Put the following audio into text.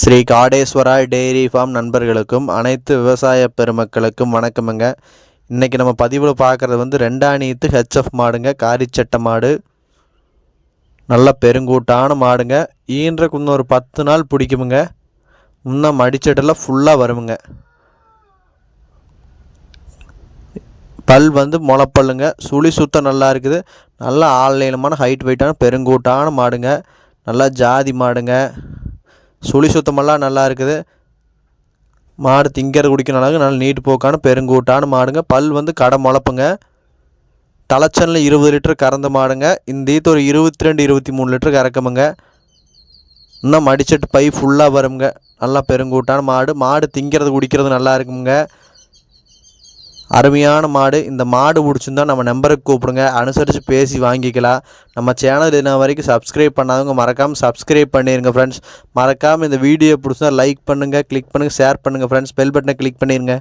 Sri Kadeswara dairy farm நண்பர்களுக்கும் அனைத்து விவசாய பெருமக்களுக்கும் வணக்கமுங்க. இன்றைக்கி நம்ம பதிவில் பார்க்குறது வந்து ரெண்டாணியத்து ஹெச்எஃப் மாடுங்க. காரிச்சட்டை மாடு. நல்ல பெருங்கூட்டான மாடுங்க. ஈன்றக்கு இன்னும் ஒரு பத்து நாள் பிடிக்குமுங்க. இன்னும் மடிச்சட்டெல்லாம் ஃபுல்லாக வருமுங்க. பல் வந்து முளைப்பல்லுங்க. சுழி சுத்தம் நல்லா இருக்குது. நல்லா ஆன்லைனமான ஹைட் வெயிட்டான பெருங்கூட்டான மாடுங்க. நல்லா ஜாதி மாடுங்க. சுழி சுத்தமெல்லாம் நல்லா இருக்குது. மாடு திங்கிற குடிக்கிற அளவுக்கு நல்லா நீட்டு போக்கான பெருங்கூட்டான மாடுங்க. பல் வந்து கடை முளப்புங்க தலைச்சனில் இருபது லிட்டர் கறந்த மாடுங்க. இந்த ஈத்து ஒரு இருபத்தி ரெண்டு இருபத்தி மூணு லிட்டர் கறக்குமுங்க. இன்னும் மடிச்சட்டு பை ஃபுல்லாக வருங்க நல்லா பெருங்கூட்டான மாடு. மாடு திங்கிறது குடிக்கிறது நல்லா இருக்குங்க அருமையான மாடு. இந்த மாடு பிடிச்சிருந்தா நம்ம நம்பருக்கு கூப்பிடுங்க. அனுசரித்து பேசி வாங்கிக்கலாம் நம்ம சேனல் இன்ன வரைக்கும் சப்ஸ்கிரைப் பண்ணாதவங்க மறக்காமல் சப்ஸ்கிரைப் பண்ணிடுங்க ஃப்ரெண்ட்ஸ் மறக்காமல் இந்த வீடியோ பிடிச்சா லைக் பண்ணுங்கள் கிளிக் பண்ணுங்கள் ஷேர் பண்ணுங்கள் ஃப்ரெண்ட்ஸ் பெல் பட்டனை கிளிக் பண்ணிடுங்க